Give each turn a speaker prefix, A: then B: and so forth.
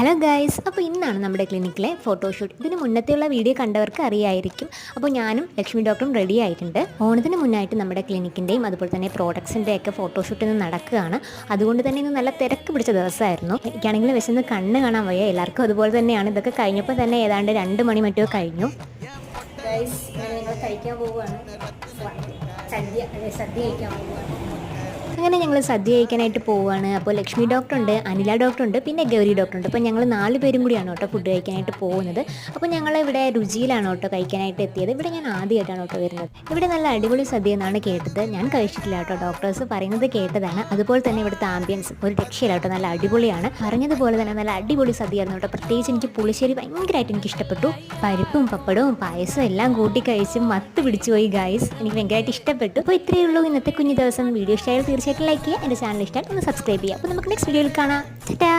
A: Hello guys അപ്പോൾ ഇന്നാണ് നമ്മുടെ ക്ലിനിക്കിലെ ഫോട്ടോഷൂട്ട്. ഇതിന് മുന്നത്തെയുള്ള വീഡിയോ കണ്ടവർക്ക് അറിയായിരിക്കും. അപ്പോൾ ഞാനും ലക്ഷ്മി ഡോക്ടറും റെഡി ആയിട്ടുണ്ട്. ഓണത്തിന് മുന്നായിട്ട് നമ്മുടെ ക്ലിനിക്കിന്റെയും അതുപോലെ തന്നെ പ്രോഡക്ട്സിന്റെ ഒക്കെ ഫോട്ടോഷൂട്ട് ഇന്ന് നടക്കുകയാണ്. അതുകൊണ്ട് തന്നെ ഇന്ന് നല്ല തിരക്ക് പിടിച്ച ദിവസമായിരുന്നു. എനിക്കാണെങ്കിൽ വിശന്ന് കണ്ണ് കാണാൻ വയ്യ. എല്ലാവർക്കും അതുപോലെ തന്നെയാണ്. ഇതൊക്കെ കഴിഞ്ഞപ്പോൾ തന്നെ ഏതാണ്ട് രണ്ട് മണി മറ്റോ കഴിഞ്ഞു. കഴിക്കാൻ പോവുകയാണ്. സദ്യ സദ്യ കഴിക്കാൻ പോവുകയാണ്. അങ്ങനെ ഞങ്ങൾ സദ്യ കഴിക്കാനായിട്ട് പോവുകയാണ് അപ്പോൾ ലക്ഷ്മി ഡോക്ടർ ഉണ്ട് അനില ഡോക്ടർ ഉണ്ട് പിന്നെ ഗൗരി ഡോക്ടർ ഉണ്ട് അപ്പോൾ ഞങ്ങൾ നാല് പേരും കൂടിയാണ് കേട്ടോ ഫുഡ് കഴിക്കാനായിട്ട് പോകുന്നത്. അപ്പോൾ ഞങ്ങൾ ഇവിടെ രുചിയിലാണ് കേട്ടോ കഴിക്കാനായിട്ട് എത്തിയത്. ഇവിടെ ഞാൻ ആദ്യമായിട്ടാണ് കേട്ടോ വരുന്നത്. ഇവിടെ നല്ല അടിപൊളി സദ്യ എന്നാണ് കേട്ടത്. ഞാൻ കഴിച്ചിട്ടില്ല കേട്ടോ. ഡോക്ടേഴ്സ് പറയുന്നത് കേട്ടതാണ്. അതുപോലെ തന്നെ ഇവിടുത്തെ ആംബിയൻസ് ഒരു രക്ഷയില്ല കേട്ടോ. നല്ല അടിപൊളിയാണ്. പറഞ്ഞതുപോലെ തന്നെ നല്ല അടിപൊളി സദ്യയായിരുന്നു കേട്ടോ. പ്രത്യേകിച്ച് എനിക്ക് പുളിശ്ശേരി ഭയങ്കരമായിട്ട് എനിക്ക് ഇഷ്ടപ്പെട്ടു. പരിപ്പും പപ്പടവും പായസവും എല്ലാം കൂട്ടി കഴിച്ച് മത്ത് പിടിച്ചു പോയി ഗായ്സ് എനിക്ക് ഭയങ്കരമായിട്ട് ഇഷ്ടപ്പെട്ടു. അപ്പോൾ ഇത്രയേ ഉള്ളൂ ഇന്നത്തെ കുഞ്ഞു ദിവസം. വീഡിയോ ഇഷ്ടമായാൽ തീർച്ചയായിട്ടും ലൈക്ക് ചെയ്യുക. എന്റെ ചാനൽ ഇഷ്ടമായിട്ട് ഒന്ന് സബ്സ്ക്രൈബ് ചെയ്യുക. അപ്പോൾ നമുക്ക് നെക്സ്റ്റ് വീഡിയോയിൽ കാണാം. ചേട്ടാ